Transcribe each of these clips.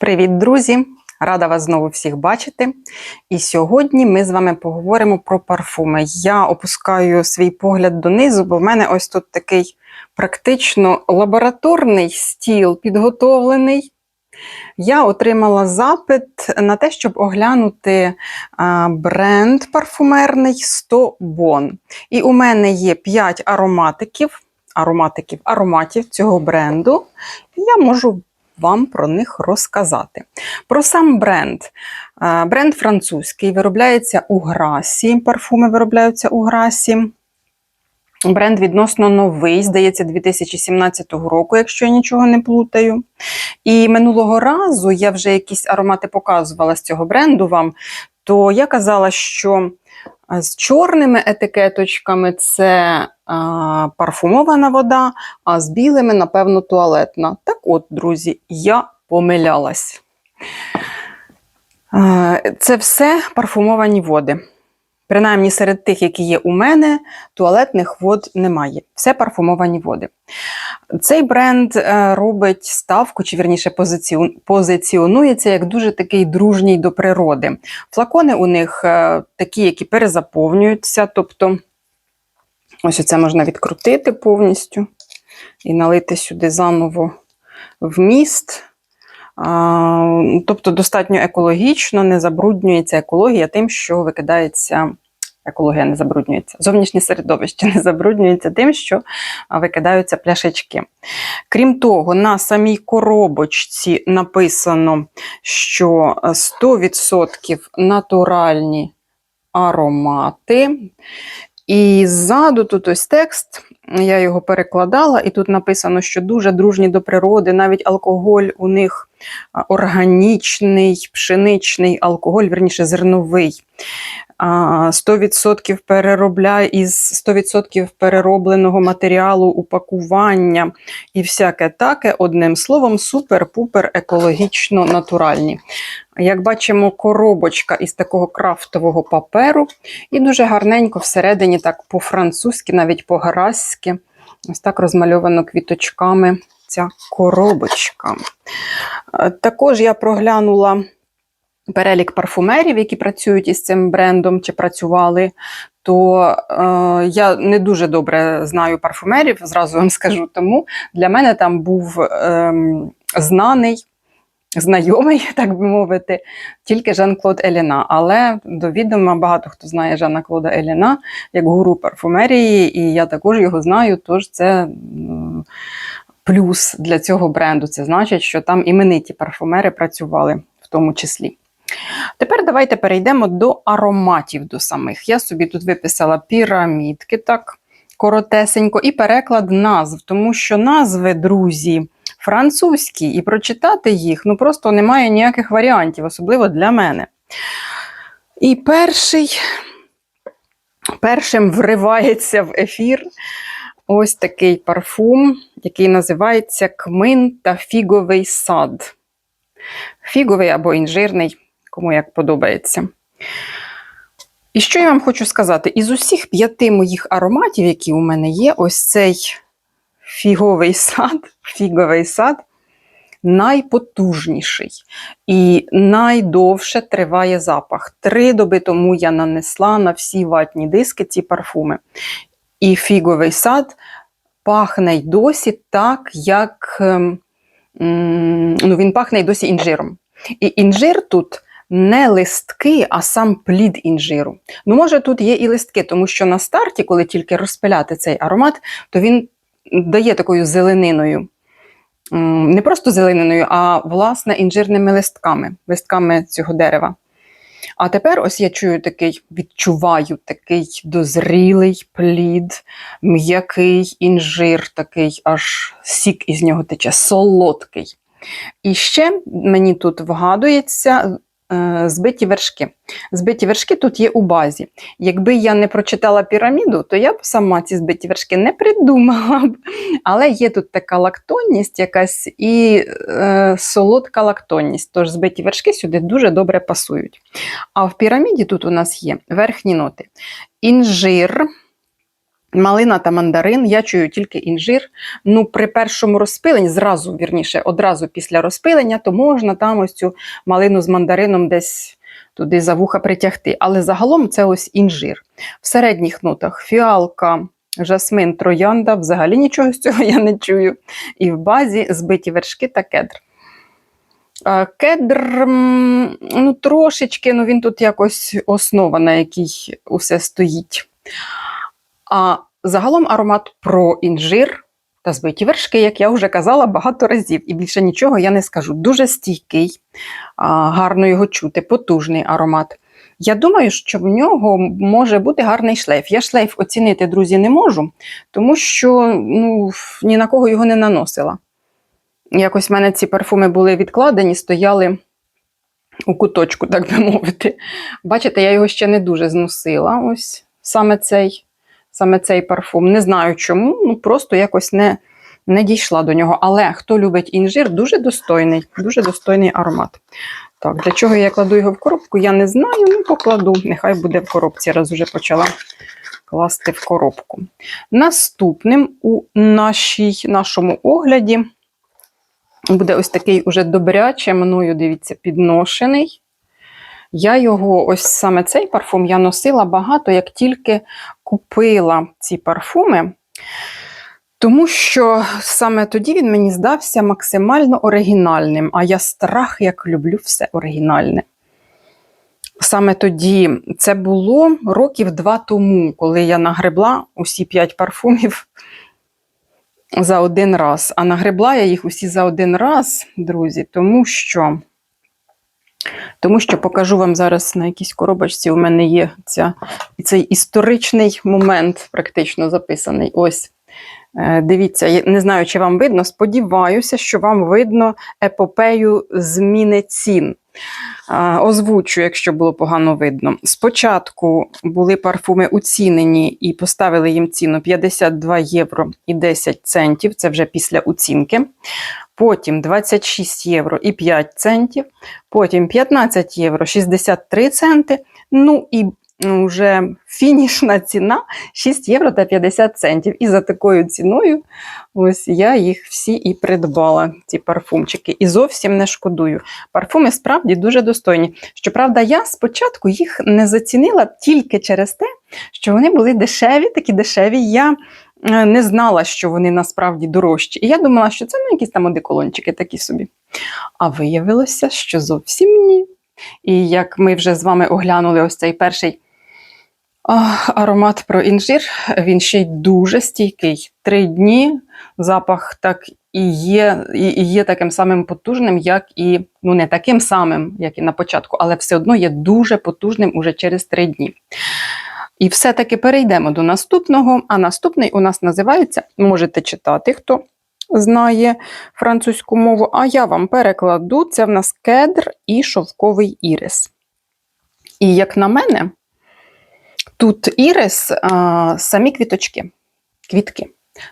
Привіт, друзі! Рада вас знову всіх бачити. І сьогодні ми з вами поговоримо про парфуми. Я опускаю свій погляд донизу, бо в мене ось тут такий практично лабораторний стіл підготовлений. Я отримала запит на те, щоб оглянути бренд парфумерний 100 Bon. І у мене є 5 ароматиків, ароматиків, ароматів цього бренду. Я можу вам про них розказати. Про сам бренд. Бренд французький, виробляється у Грасі. Парфуми виробляються у Грасі. Бренд відносно новий, здається, 2017 року, якщо я нічого не плутаю. І минулого разу я вже якісь аромати показувала з цього бренду вам, то я казала, що з чорними етикеточками це а, парфумована вода, а з білими, напевно, туалетна. Так от, друзі, я помилялась. Е, Це все парфумовані води. Принаймні серед тих, які є у мене, туалетних вод немає. Все парфумовані води. Цей бренд е, робить ставку, чи вірніше позиціонується як дуже такий дружній до природи. Флакони у них е, такі, які перезаповнюються, тобто ось це можна відкрутити повністю і налити сюди заново вміст. Тобто достатньо екологічно, не забруднюється екологія тим, що викидається. Екологія не забруднюється, зовнішнє середовище не забруднюється тим, що викидаються пляшечки. Крім того, на самій коробочці написано, що е, 100% натуральні аромати. І ззаду тут ось текст, я його перекладала, і тут написано, що дуже дружні до природи, навіть алкоголь у них органічний, пшеничний алкоголь, верніше зерновий. А, 100% переробляє із 100% переробленого матеріалу упакування і всяке таке, одним словом, супер-пупер екологічно натуральні. Як бачимо, коробочка із такого крафтового паперу, і дуже гарненько всередині, так по-французьки, навіть по-гаразьки, ось так розмальовано квіточками ця коробочка. Е, Також я проглянула перелік парфумерів, які працюють із цим брендом чи працювали. То е, я не дуже добре знаю парфумерів, зразу вам скажу. Тому для мене там був ем, знаний знайомий, так би мовити, тільки Жан-Клод Еліна. Але до відома багато хто знає Жана Клода Еліна як гуру парфумерії, і я також його знаю, тож це плюс для цього бренду. Це значить, що там імениті парфумери працювали в тому числі. Тепер давайте перейдемо до ароматів до самих. Я собі тут виписала пірамідки, так коротесенько, і переклад назв, тому що назви, друзі, французькі, і прочитати їх ну просто немає ніяких варіантів, особливо для мене. І перший, першим вривається в ефір ось такий парфум, який називається Кмин та фіговий сад. Фіговий або інжирний, кому як подобається. І що я вам хочу сказати? Із усіх п'яти моїх ароматів, які у мене є, ось цей фіговий сад, фіговий сад найпотужніший і найдовше триває запах. Три доби тому я нанесла на всі ватні диски ці парфуми. І фіговий сад пахне й досі так, як ем, ну, він пахне й досі інжиром. І інжир тут не листки, а сам плід інжиру. Ну, може, тут є і листки, тому що на старті, коли тільки розпиляти цей аромат, то він дає такою зелениною. Не просто зелениною, а власне інжирними листками, листками цього дерева. А тепер ось я чую такий, відчуваю такий дозрілий плід, м'який інжир, такий аж сік із нього тече, солодкий. І ще мені тут вгадується збиті вершки. Збиті вершки тут є у базі. Якби я не прочитала піраміду, то я б сама ці збиті вершки не придумала б. Але є тут така лактонність якась і е, солодка лактонність. Тож збиті вершки сюди дуже добре пасують. А в піраміді тут у нас є верхні ноти: інжир, Малина та мандарин, я чую тільки інжир. Ну, при першому розпиленні, зразу, вірніше, одразу після розпилення, то можна там ось цю малину з мандарином десь туди за вуха притягти. Але загалом це ось інжир. В середніх нотах фіалка, жасмин, троянда, взагалі нічого з цього я не чую. І в базі збиті вершки та кедр. Кедр, ну, трошечки, ну він тут якось основа, на якій усе стоїть. А загалом аромат про інжир та збиті вершки, як я вже казала багато разів, і більше нічого я не скажу. Дуже стійкий, гарно його чути, потужний аромат. Я думаю, що в нього може бути гарний шлейф. Я шлейф оцінити, друзі, не можу, тому що ну, ні на кого його не наносила. Якось в мене ці парфуми були відкладені, стояли у куточку, так би мовити. Бачите, я його ще не дуже зносила. Ось саме цей, саме цей парфум. Не знаю чому, ну просто якось не, не дійшла до нього. Але хто любить інжир, дуже достойний, дуже достойний аромат. Так, для чого я кладу його в коробку, я не знаю, ну покладу. Нехай буде в коробці, раз уже почала класти в коробку. Наступним у нашій, нашому огляді буде ось такий уже добряче мною, дивіться, підношений. Я його, ось саме цей парфум, я носила багато, як тільки купила ці парфуми. Тому що саме тоді він мені здався максимально оригінальним, а я страх як люблю все оригінальне. Саме тоді це було років два тому, коли я нагребла усі п'ять парфумів за один раз. А нагребла я їх усі за один раз, друзі, тому що, тому що покажу вам зараз на якійсь коробочці. У мене є ця, цей історичний момент, практично записаний. Ось. Е, Дивіться, я не знаю, чи вам видно. Сподіваюся, що вам видно епопею зміни цін. Е, Озвучу, якщо було погано видно. Спочатку були парфуми оцінені і поставили їм ціну 52 євро і 10 центів. Це вже після оцінки. Потім 26 євро і 5 центів. Потім 15 євро 63 центи. Ну і вже фінішна ціна 6 євро та 50 центів. І за такою ціною ось я їх всі і придбала, ці парфумчики. І зовсім не шкодую. Парфуми справді дуже достойні. Щоправда, я спочатку їх не зацінила тільки через те, що вони були дешеві, такі дешеві. Я е, не знала, що вони насправді дорожчі. І я думала, що це ну, якісь там одеколончики такі собі. А виявилося, що зовсім ні. І як ми вже з вами оглянули ось цей перший аромат про інжир, він ще й дуже стійкий. Три дні запах так і є, і є таким самим потужним, як і ну не таким самим, як і на початку, але все одно є дуже потужним уже через три дні. І все-таки перейдемо до наступного. А наступний у нас називається, можете читати, хто знає французьку мову, а я вам перекладу: це в нас кедр і шовковий ірис. І як на мене, Тут ірис а, самі квіточки, квітки,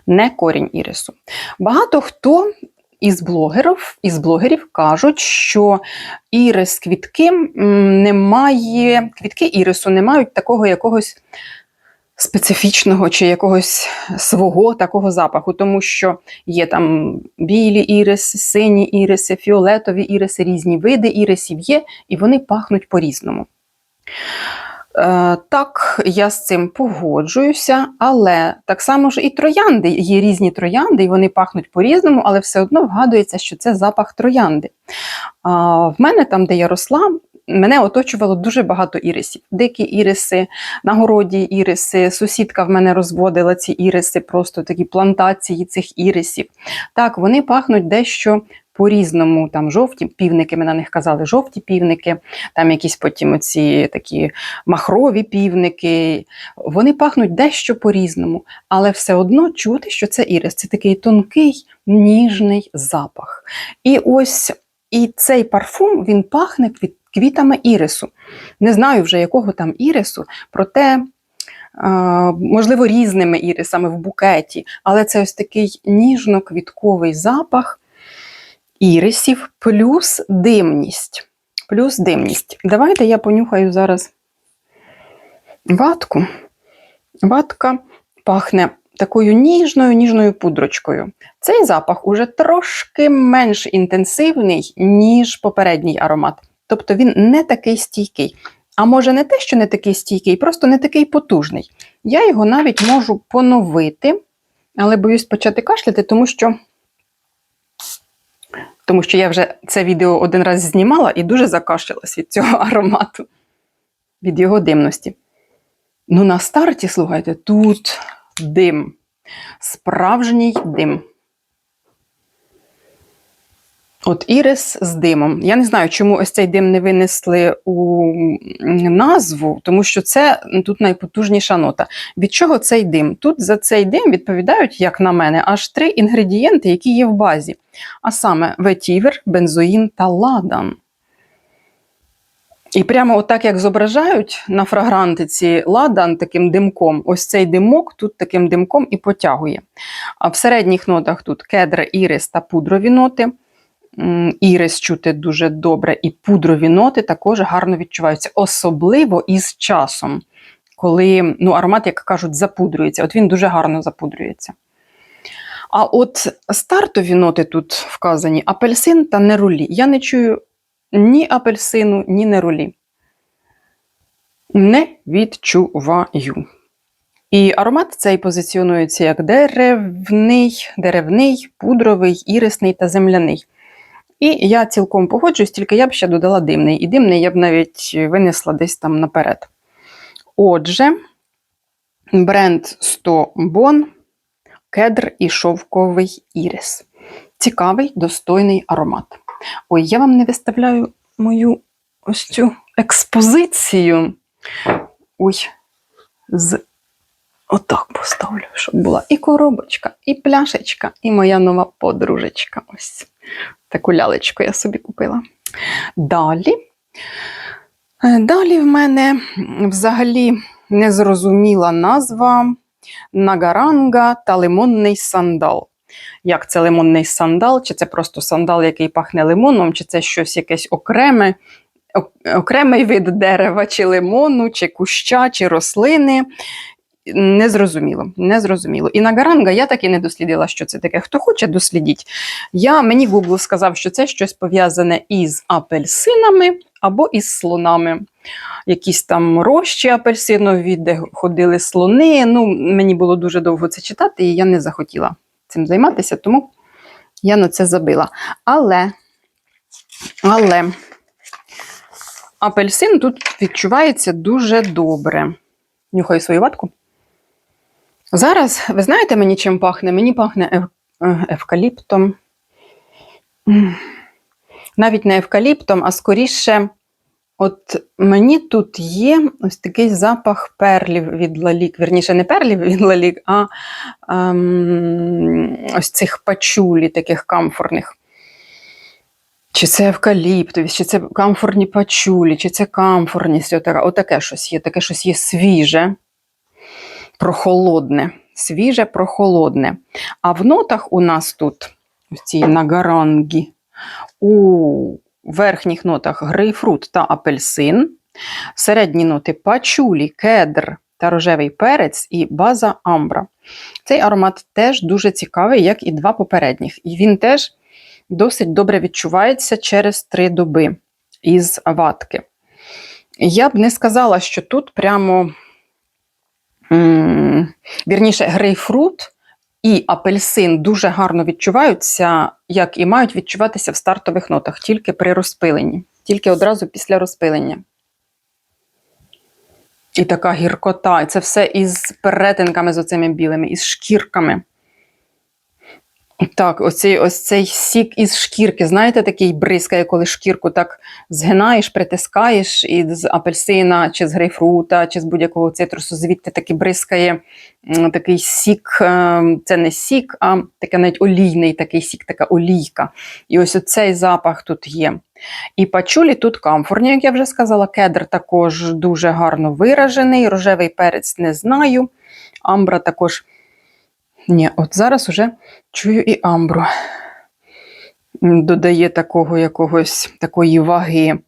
не корінь ірису. Багато хто із блогерів із блогерів кажуть, що ірис квітки не має, квітки ірису не мають такого якогось специфічного чи якогось свого такого запаху, тому що є там білі іриси, сині іриси, фіолетові іриси, різні види ірисів є, і вони пахнуть по-різному. Е, Так, я з цим погоджуюся, але так само ж і троянди. Є різні троянди, і вони пахнуть по-різному, але все одно вгадується, що це запах троянди. В мене там, де я росла, мене оточувало дуже багато ірисів. Дикі іриси, на городі іриси, сусідка в мене розводила ці іриси, просто такі плантації цих ірисів. Так, вони пахнуть дещо по-різному, там жовті півники, ми на них казали жовті півники, там якісь потім оці такі махрові півники. Вони пахнуть дещо по-різному, але все одно чути, що це ірис. Це такий тонкий, ніжний запах. І ось і цей парфум він пахне квітами ірису. Не знаю вже, якого там ірису, проте. Можливо, різними ірисами в букеті, але це ось такий ніжно-квітковий запах, ірисів плюс димність. Плюс димність. Давайте я понюхаю зараз ватку. Ватка пахне такою ніжною ніжною пудрочкою. Цей запах уже трошки менш інтенсивний, ніж попередній аромат. Тобто він не такий стійкий. А може не те, що не такий стійкий, просто не такий потужний. Я його навіть можу поновити, але боюсь почати кашляти, тому що, тому що я вже це відео один раз знімала і дуже закашлялась від цього аромату, від його димності. Ну, на старті, слухайте, тут дим. Справжній дим. От ірис з димом. Я не знаю, чому ось цей дим не винесли у назву, тому що це тут найпотужніша нота. Від чого цей дим? Тут за цей дим відповідають, як на мене, аж три інгредієнти, які є в базі. А саме ветівер, бензоїн та ладан. І прямо отак, як зображають на фрагрантиці ладан таким димком, ось цей димок тут таким димком і потягує. А в середніх нотах тут кедр, ірис та пудрові ноти. Ірис чути дуже добре, і пудрові ноти також гарно відчуваються, особливо із часом, коли ну, аромат, як кажуть, запудрюється. От він дуже гарно запудрюється. А от стартові ноти тут вказані апельсин та нерулі. Я не чую ні апельсину, ні нерулі. Не відчуваю. І аромат цей позиціонується як деревний, деревний, пудровий, ірисний та земляний. І я цілком погоджуюсь, тільки я б ще додала димний. І димний я б навіть винесла десь там наперед. Отже, бренд 100 Бон, кедр і шовковий ірис. Цікавий, достойний аромат. Ой, я вам не виставляю мою ось цю експозицію. Ой, з отак поставлю, щоб була і коробочка, і пляшечка, і моя нова подружечка. Ось таку лялечку я собі купила. Далі. Е, Далі в мене взагалі незрозуміла назва Нагаранга та лимонний сандал. Як це лимонний сандал? Чи це просто сандал, який пахне лимоном, чи це щось якесь окреме, ок- окремий вид дерева, чи лимону, чи куща, чи рослини. Незрозуміло, незрозуміло. І нагаранга я так і не дослідила, що це таке. Хто хоче, дослідіть. Я, мені Google сказав, що це щось пов'язане із апельсинами або із слонами. Якісь там рощі апельсинові, де ходили слони. Ну, мені було дуже довго це читати, і я не захотіла цим займатися, тому я на це забила. Але, але апельсин тут відчувається дуже добре. Нюхаю свою ватку. Зараз, ви знаєте, мені чим пахне? Мені пахне е, евкаліптом. Навіть не евкаліптом, а скоріше, от мені тут є ось такий запах перлів від лалік. Вірніше, не перлів від лалік, а ем, ось цих пачулі, таких камфорних. Чи це евкаліптові, чи це камфорні пачулі, чи це камфорність, отаке щось є, таке щось є свіже, прохолодне. Свіже, прохолодне. А в нотах у нас тут, в цій нагарангі, у верхніх нотах грейпфрут та апельсин, середні ноти пачулі, кедр та рожевий перець і база амбра. Цей аромат теж дуже цікавий, як і два попередніх. І він теж досить добре відчувається через три доби із ватки. Я б не сказала, що тут прямо, вірніше, грейпфрут і апельсин дуже гарно відчуваються, як і мають відчуватися в стартових нотах, тільки при розпиленні, тільки одразу після розпилення. І така гіркота. І це все із перетинками з оцими білими, із шкірками. Так, оцей, ось цей сік із шкірки, знаєте, такий бризкає, коли шкірку так згинаєш, притискаєш, і з апельсина, чи з грейпфрута, чи з будь-якого цитрусу, звідти таки бризкає такий сік, е, це не сік, а таке навіть олійний такий сік, така олійка. І ось оцей запах тут є. І пачулі тут камфорні, як я вже сказала, кедр також дуже гарно виражений, рожевий перець не знаю. Амбра також. Ні, от зараз уже чую і амбру. Додає такого якогось такої ваги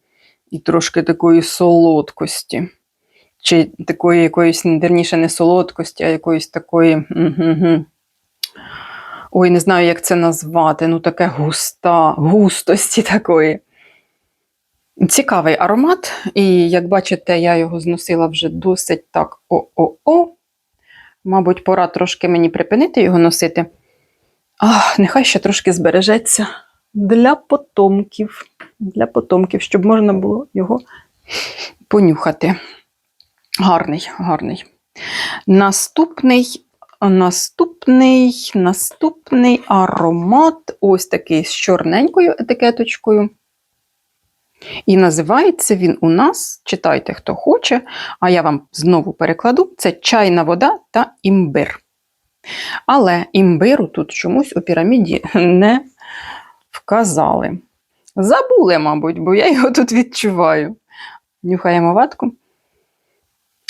і трошки такої солодкості. чи такої якоїсь, вірніше, не солодкості, а якоїсь такої. Ой, не знаю, як це назвати. Ну, таке густа, густості такої. Цікавий аромат, і як бачите, я його зносила вже досить так о-о-о. Мабуть, пора трошки мені припинити його носити. Ах, нехай ще трошки збережеться для потомків, для потомків, щоб можна було його понюхати. Гарний, гарний. Наступний, наступний, наступний аромат ось такий з чорненькою етикеточкою. І називається він у нас, читайте, хто хоче, а я вам знову перекладу: це чайна вода та імбир. Але імбиру тут чомусь у піраміді не вказали. Забули, мабуть, бо я його тут відчуваю. Нюхаємо ватку.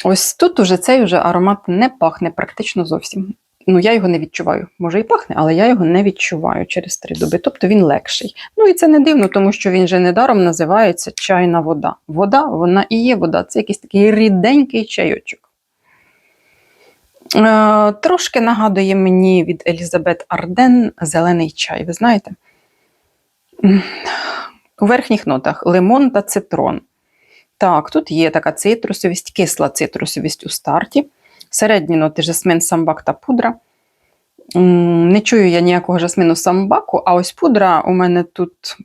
Ось тут уже цей уже аромат не пахне практично зовсім. Ну, я його не відчуваю. Може і пахне, але я його не відчуваю через три доби. Тобто він легший. Ну і це не дивно, тому що він же недаром називається чайна вода. Вода, вона і є вода. Це якийсь такий ріденький чайочок. Е, трошки нагадує мені від Елізабет Арден зелений чай. Ви знаєте? У верхніх нотах лимон та цитрон. Так, тут є така цитрусовість, кисла цитрусовість у старті. Середні ноти жасмин, самбак та пудра. Не чую я ніякого жасмину самбаку, а ось пудра у мене тут,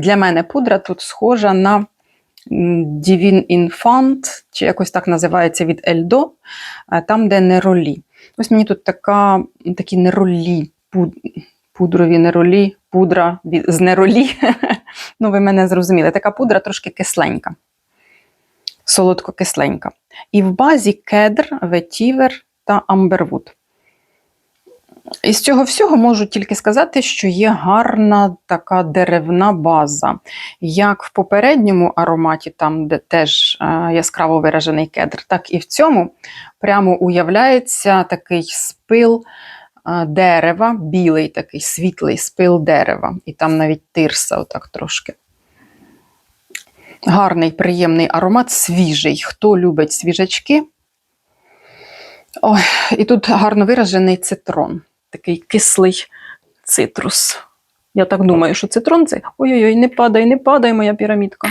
для мене пудра тут схожа на м, Divine Infant, чи якось так називається від Ельдо, е, там, де неролі. Ось мені тут така, такі неролі, пуд, пудрові неролі, пудра з неролі. ну, ви мене зрозуміли. Така пудра трошки кисленька, солодко-кисленька. І в базі кедр, ветівер та амбервуд. Із цього всього можу тільки сказати, що є гарна така деревна база. Як в попередньому ароматі, там, де теж е, яскраво виражений кедр, так і в цьому прямо уявляється такий спил е, дерева, білий такий світлий спил дерева. І там навіть тирса, отак трошки. Гарний, приємний аромат, свіжий. Хто любить свіжачки? Ой, і тут гарно виражений цитрон, такий кислий цитрус. Я так думаю, що цитрон це. Ой-ой-ой, не падай, не падай, моя пірамідка.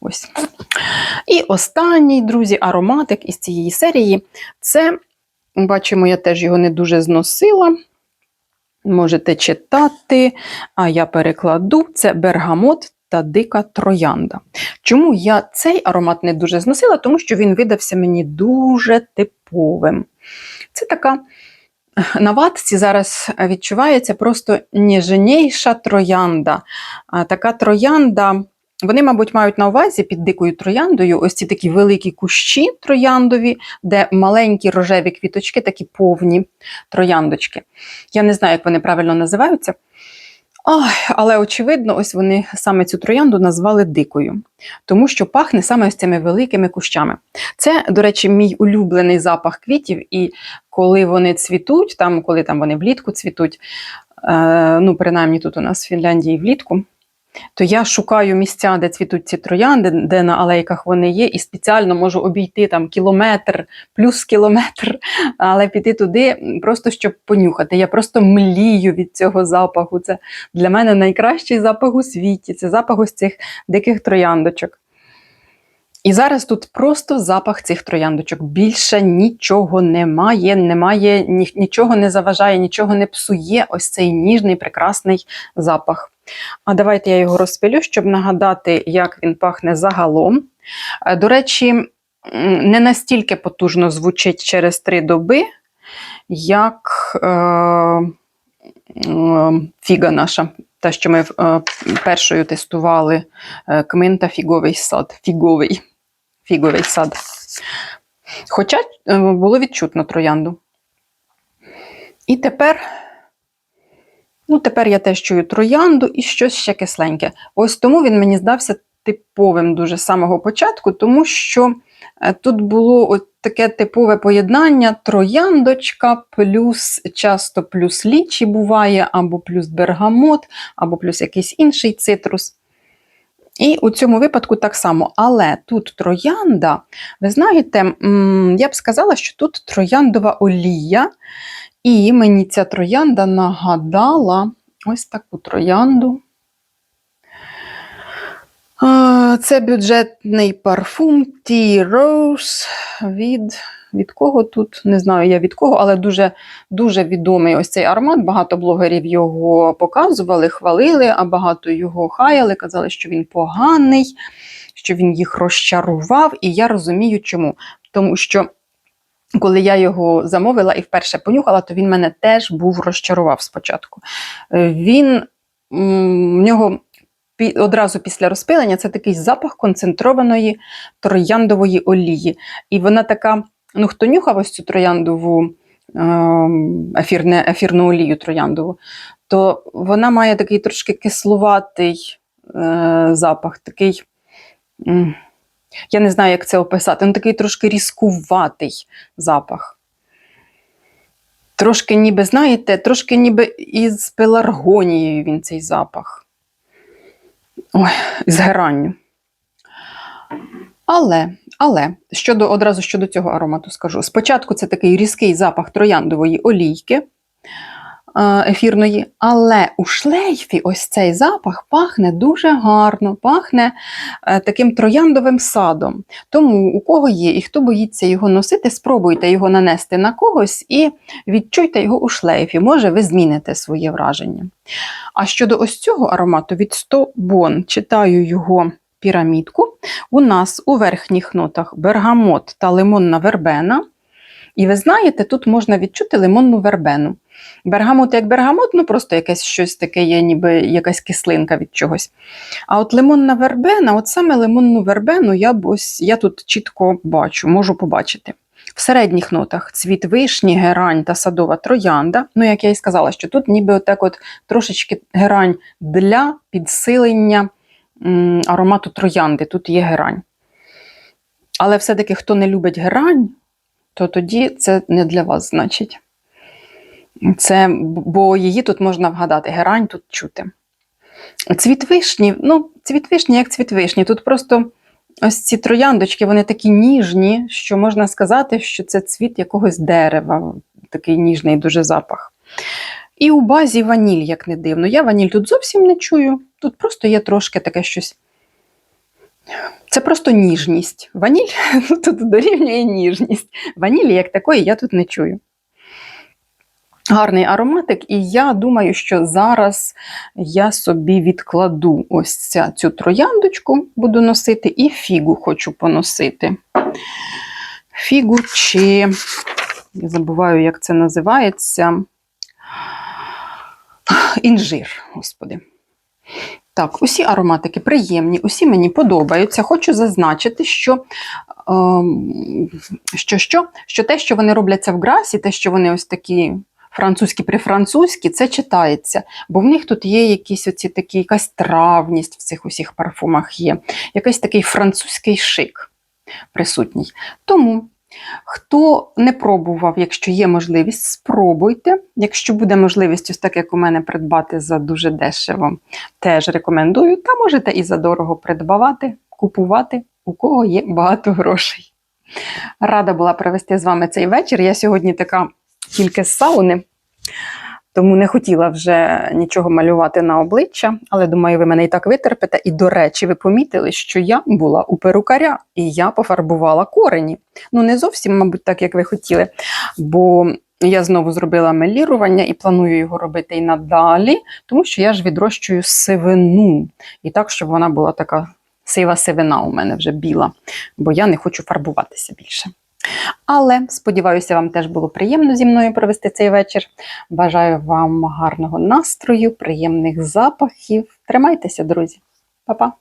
Ось. І останній, друзі, ароматик із цієї серії це, бачимо, я теж його не дуже зносила. Можете читати, а я перекладу: це бергамот та дика троянда. Чому я цей аромат не дуже зносила? Тому що він видався мені дуже типовим. Це така на ватці зараз відчувається просто ніжніша троянда. Така троянда. Вони, мабуть, мають на увазі під дикою трояндою ось ці такі великі кущі трояндові, де маленькі рожеві квіточки, такі повні трояндочки. Я не знаю, як вони правильно називаються. Ой, але очевидно, ось вони саме цю троянду назвали дикою, тому що пахне саме ось цими великими кущами. Це, до речі, мій улюблений запах квітів, і коли вони цвітуть, там, коли там вони влітку цвітуть, е, ну, принаймні тут у нас в Фінляндії влітку, то я шукаю місця, де цвітуть ці троянди, де на алейках вони є, і спеціально можу обійти там кілометр, плюс кілометр, але піти туди, просто щоб понюхати. Я просто млію від цього запаху. Це для мене найкращий запах у світі. Це запах ось цих диких трояндочок. І зараз тут просто запах цих трояндочок. Більше нічого немає, немає, нічого не заважає, нічого не псує ось цей ніжний, прекрасний запах. А давайте я його розпилю, щоб нагадати, як він пахне загалом. Е, До речі, не настільки потужно звучить через три доби, як е, е, фіга наша. Те, що ми е, першою тестували е, кмин та фіговий сад. Фіговий, фіговий сад. Хоча е, було відчутно троянду. І тепер Ну, тепер я теж чую троянду і щось ще кисленьке. Ось тому він мені здався типовим дуже з самого початку, тому що тут було от таке типове поєднання трояндочка, плюс часто плюс лічі буває, або плюс бергамот, або плюс якийсь інший цитрус. І у цьому випадку так само. Але тут троянда, ви знаєте, я б сказала, що тут трояндова олія, і мені ця троянда нагадала ось таку троянду. Це бюджетний парфум Tea Rose від, від кого тут? Не знаю я від кого, але дуже, дуже відомий ось цей аромат. Багато блогерів його показували, хвалили, а багато його хаяли, казали, що він поганий, що він їх розчарував. І я розумію, чому. Тому що коли я його замовила і вперше понюхала, то він мене теж був розчарував спочатку. Е, Він в нього одразу після розпилення це такий запах концентрованої трояндової олії. І вона така, ну хто нюхав ось цю трояндову ем, ефірне, ефірну олію трояндову, то вона має такий трошки кислуватий е, запах, такий. я не знаю, як це описати. Він такий трошки різкуватий запах. Трошки ніби, знаєте, трошки ніби із пеларгонією він цей запах. Ой, згиранню. Але, але щодо, одразу щодо цього аромату скажу. Спочатку це такий різкий запах трояндової олійки ефірної, але у шлейфі ось цей запах пахне дуже гарно, пахне е, таким трояндовим садом. Тому у кого є і хто боїться його носити, спробуйте його нанести на когось і відчуйте його у шлейфі. Може, ви зміните своє враження. А щодо ось цього аромату від 100 Бон, читаю його пірамідку. У нас у верхніх нотах бергамот та лимонна вербена. І ви знаєте, тут можна відчути лимонну вербену. Бергамот як бергамот, ну просто якесь щось таке є, ніби якась кислинка від чогось. А от лимонна вербена, от саме лимонну вербену я, б ось, я тут чітко бачу, можу побачити. В середніх нотах цвіт вишні, герань та садова троянда. Ну, як я і сказала, що тут ніби отак от трошечки герань для підсилення м, аромату троянди. Тут є герань. Але все-таки, хто не любить герань, то тоді це не для вас, значить. Це, бо її тут можна вгадати, герань тут чути. Цвіт вишні, ну, цвіт вишні, як цвіт вишні. Тут просто ось ці трояндочки, вони такі ніжні, що можна сказати, що це цвіт якогось дерева, такий ніжний дуже запах. І у базі ваніль, як не дивно. Я ваніль тут зовсім не чую. Тут просто є трошки таке щось. Це просто ніжність. Ваніль тут дорівнює ніжність. Ванілі, як такої, я тут не чую. Гарний ароматик, і я думаю, що зараз я собі відкладу ось ця, цю трояндочку, буду носити, і фігу хочу поносити. Фігу чи, я забуваю, як це називається. Інжир, господи. Так, усі ароматики приємні, усі мені подобаються. Хочу зазначити, що, ем, що, що, що те, що вони робляться в грасі, те, що вони ось такі французькі прифранцузькі, це читається. Бо в них тут є якісь оці такі, якась травність в цих усіх парфумах є, якийсь такий французький шик присутній. Тому. Хто не пробував, якщо є можливість, спробуйте. Якщо буде можливість, ось так як у мене придбати за дуже дешево, теж рекомендую. Та можете і за дорого придбавати, купувати, у кого є багато грошей. Рада була провести з вами цей вечір. Я сьогодні така тільки з сауни, тому не хотіла вже нічого малювати на обличчя, але думаю, ви мене і так витерпите. І, до речі, ви помітили, що я була у перукаря і я пофарбувала корені. Ну, не зовсім, мабуть, так, як ви хотіли, бо я знову зробила мелірування і планую його робити і надалі, тому що я ж відрощую сивину. І так, щоб вона була така сива сивина у мене вже біла, бо я не хочу фарбуватися більше. Але сподіваюся, вам теж було приємно зі мною провести цей вечір. Бажаю вам гарного настрою, приємних запахів. Тримайтеся, друзі. Па-па!